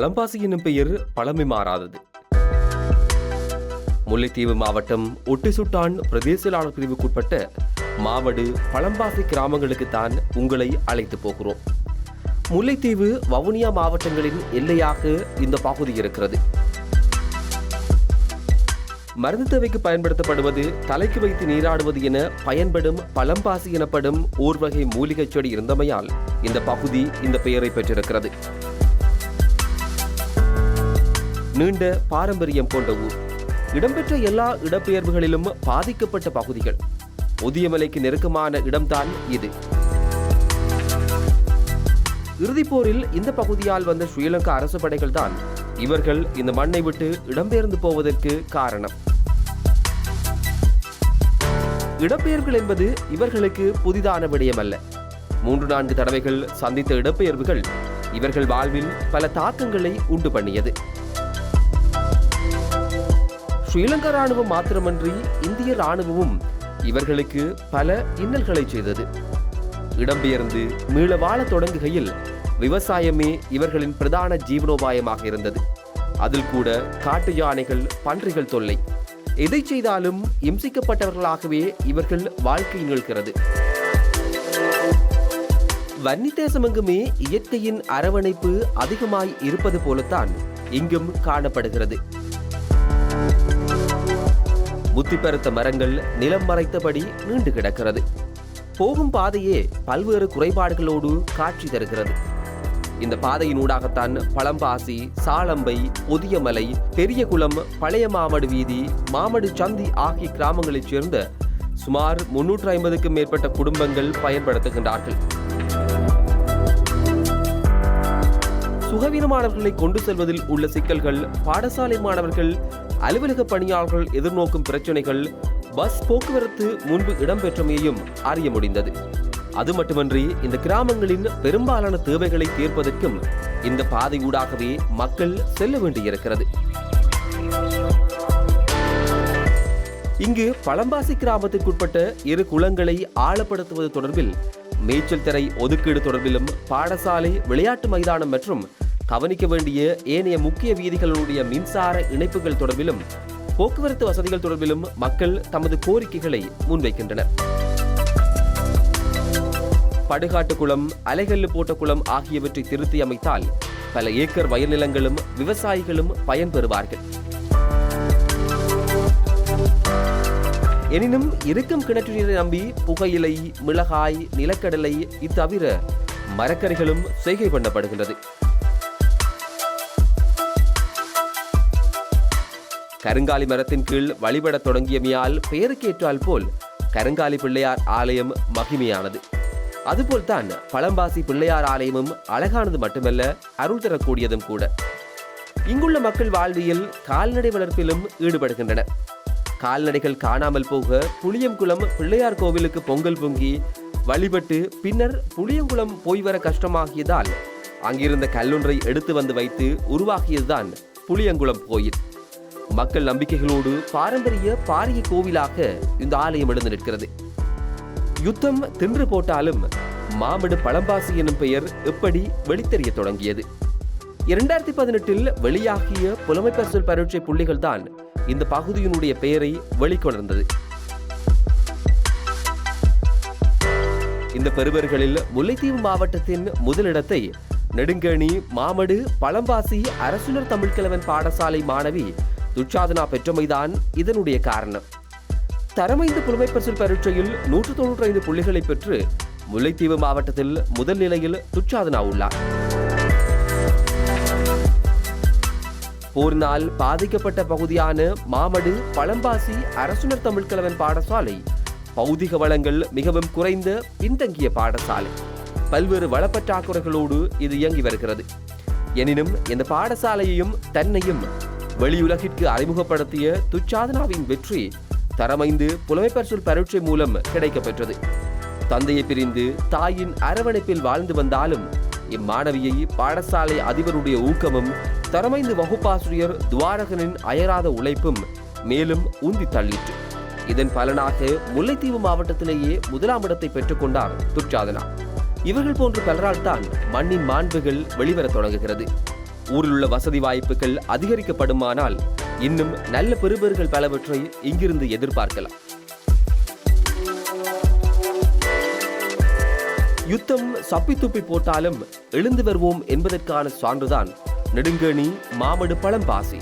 பழம்பாசி என்னும் பெயர் பழமை மாறாதது. முல்லைத்தீவு மாவட்டம் ஒட்டிசுட்டான் பிரதேசலாளர் பிரிவுக்குட்பட்ட மாவடு பழம்பாசி கிராமங்களுக்கு தான் உங்களை அழைத்து போகிறோம். முல்லைத்தீவு வவுனியா மாவட்டங்களின் எல்லையாக இந்த பகுதி இருக்கிறது. மருந்து தேவைக்கு பயன்படுத்தப்படுவது தலைக்கு வைத்து நீராடுவது என பயன்படும் பழம்பாசி எனப்படும் ஓர் வகை மூலிகைச் செடி இருந்தமையால் இந்த பகுதி இந்த பெயரை பெற்றிருக்கிறது. நீண்ட பாரம்பரியம் கொண்ட ஊர். இடம்பெற்ற எல்லா இடப்பெயர்வுகளிலும் பாதிக்கப்பட்ட பகுதிகள். உதியமலைக்கு நெருக்கமான இடம்தான் இது. இறுதிப்போரில் இந்த பகுதியால் வந்த ஸ்ரீலங்கா அரசு படைகள் தான் இவர்கள் இந்த மண்ணை விட்டு இடம்பெயர்ந்து போவதற்கு காரணம். இடப்பெயர்வுகள் என்பது இவர்களுக்கு புதிதான விடயமல்ல. மூன்று நான்கு தடவைகள் சந்தித்த இடப்பெயர்வுகள் இவர்கள் வாழ்வில் பல தாக்கங்களை உண்டு பண்ணியது. ஸ்ரீலங்கா ராணுவம் மாத்திரமன்றி இந்திய ராணுவமும் இவர்களுக்கு பல இன்னல்களை செய்தது. இடம்பெயர்ந்து மீள வாழ தொடங்குகையில் விவசாயமே இவர்களின் பிரதான ஜீவனோபாயமாக இருந்தது. அதில் கூட காட்டு யானைகள் பன்றிகள் தொல்லை. எதை செய்தாலும் இம்சிக்கப்பட்டவர்களாகவே இவர்கள் வாழ்க்கை நிகழ்கிறது. வன்னி தேசமெங்குமே இயற்கையின் அரவணைப்பு அதிகமாய் இருப்பது போலத்தான் இங்கும் காணப்படுகிறது. புத்தி பெருத்த மரங்கள் நிலம் மறைத்தபடி நீண்டு கிடக்கிறது. போகும் பாதையே பல்வேறு குறைபாடுகளோடு காட்சி தருகிறது. இந்த பாதையினூடாகத்தான் பழம்பாசி சாளம்பை பொதியமலை பெரியகுளம் பழைய மாமடு வீதி மாமடு சந்தி ஆகிய கிராமங்களைச் சேர்ந்த சுமார் முன்னூற்று ஐம்பதுக்கும் மேற்பட்ட குடும்பங்கள் பயன்படுத்துகின்றார்கள். சுகவீனமானவர்களை கொண்டு செல்வதில் உள்ள சிக்கல்கள் பாடசாலை மாணவர்கள் அலுவலக பணியாளர்கள் எதிர்நோக்கும் பிரச்சனைகள் பஸ் போக்குவரத்து முன்பு இடம்பெற்றமையையும் அறிய முடிந்தது. அது மட்டுமன்றி இந்த கிராமங்களின் பெரும்பாலான தேவைகளை தீர்ப்பதற்கும் இந்த பாதை ஊடாகவே மக்கள் செல்ல வேண்டியிருக்கிறது. இங்கு பழம்பாசி கிராமத்திற்குட்பட்ட இரு குளங்களை ஆழப்படுத்துவது தொடர்பில் மேய்ச்சல் திரை ஒதுக்கீடு தொடர்பிலும் பாடசாலை விளையாட்டு மைதானம் மற்றும் கவனிக்க வேண்டிய ஏனைய முக்கிய வீதிகளுடைய மின்சார இணைப்புகள் தொடர்பிலும் போக்குவரத்து வசதிகள் தொடர்பிலும் மக்கள் தமது கோரிக்கைகளை முன்வைக்கின்றனர். படுகாட்டு குளம் அலைகல்லு போட்ட குளம் ஆகியவற்றை திருத்தி அமைத்தால் பல ஏக்கர் வயல் நிலங்களும் விவசாயிகளும் பயன்பெறுவார்கள். எனினும் இருக்கும் கிணற்று நீரை நம்பி புகையிலை மிளகாய் நிலக்கடலை இத்தவிர மரக்கறிகளும் செய்கை பண்ணப்படுகின்றது கருங்காலி மரத்தின் கீழ் வழிபடத் தொடங்கியமையால் பெயருக்கேற்றால் போல் கருங்காலி பிள்ளையார் ஆலயம் மகிமையானது. அதுபோல்தான் பழம்பாசி பிள்ளையார் ஆலயமும் அழகானது மட்டுமல்ல அருள் தரக்கூடியதும் கூட. இங்குள்ள மக்கள் வாழ்வியல் கால்நடை வளர்ப்பிலும் ஈடுபடுகின்றனர் கால்நடைகள் காணாமல் போக புளியங்குளம் பிள்ளையார் கோவிலுக்கு பொங்கல் பொங்கி வழிபட்டு பின்னர் புளியங்குளம் போய் வர கஷ்டமாகியதால் அங்கிருந்த கல்லொன்றை எடுத்து வந்து வைத்து உருவாகியதுதான் புளியங்குளம் கோயில். மக்கள் நம்பிக்கைகளோடு பாரம்பரிய பாரிய கோவிலாக இந்த ஆலயம் எழுந்து நிற்கிறது. யுத்தம் தின்று போட்டாலும் மாமடு பழம்பாசி எனும் பெயர் எப்படி வெளித்தெரிய தொடங்கியது. இரண்டாயிரத்தி பதினெட்டில் வெளியாகிய புலமைப்பரிசல் பரீட்சை புள்ளிகள் தான் இந்த பகுதியினுடைய பெயரை வெளிக்கொணர்ந்தது. இந்த பெறுவர்களில் முல்லைத்தீவு மாவட்டத்தின் முதலிடத்தை நெடுங்கேணி மாமடு பழம்பாசி அரசுனர் தமிழ்கிழவன் பாடசாலை மாணவி துச்சாதனா பெற்றமைதான் இதனுடைய காரணம். தரமைந்து புலமைப்பரிசல் பரீட்சையில் நூற்று தொன்னூற்றி ஐந்து புள்ளிகளை பெற்று முல்லைத்தீவு மாவட்டத்தில் முதல் நிலையில் துச்சாதனா உள்ளார். போரினால் பாதிக்கப்பட்ட பகுதியான மாமடு பழம்பாசி அரசுனர் தமிழ்கலவன் பாடசாலை பௌதிக வளங்கள் மிகவும் குறைந்த பின்தங்கிய பாடசாலை. பல்வேறு வளப்பற்றாக்குறைகளோடு இது இயங்கி வருகிறது. எனினும் இந்த பாடசாலையையும் தன்னையும் வெளியுலகிற்கு அறிமுகப்படுத்திய துச்சாதனாவின் வெற்றி தரமைந்து புலமைப்பரிசல் பரீட்சை மூலம் கிடைக்கப்பெற்றது. தந்தையை பிரிந்து தாயின் அரவணைப்பில் வாழ்ந்து வந்தாலும் இம்மாணவியை பாடசாலை அதிபருடைய ஊக்கமும் தரமைந்து வகுப்பாசிரியர் துவாரகனின் அயராத உழைப்பும் மேலும் உந்தி தள்ளிற்று. இதன் பலனாக முல்லைத்தீவு மாவட்டத்திலேயே முதலாம் இடத்தை பெற்றுக்கொண்டார் துர்ச்சாதனா இவர்கள் போன்ற பலரால் தான் மண்ணின் மாண்புகள் வெளிவரத் தொடங்குகிறது. ஊரில் உள்ள வசதி வாய்ப்புகள் அதிகரிக்கப்படுமானால் இன்னும் நல்ல பெறுபர்கள் பலவற்றை இங்கிருந்து எதிர்பார்க்கலாம். யுத்தம் சப்பி துப்பி போட்டாலும் எழுந்து வருவோம் என்பதற்கான சான்றுதான் நெடுங்கேணி மாமடு பழம்பாசி.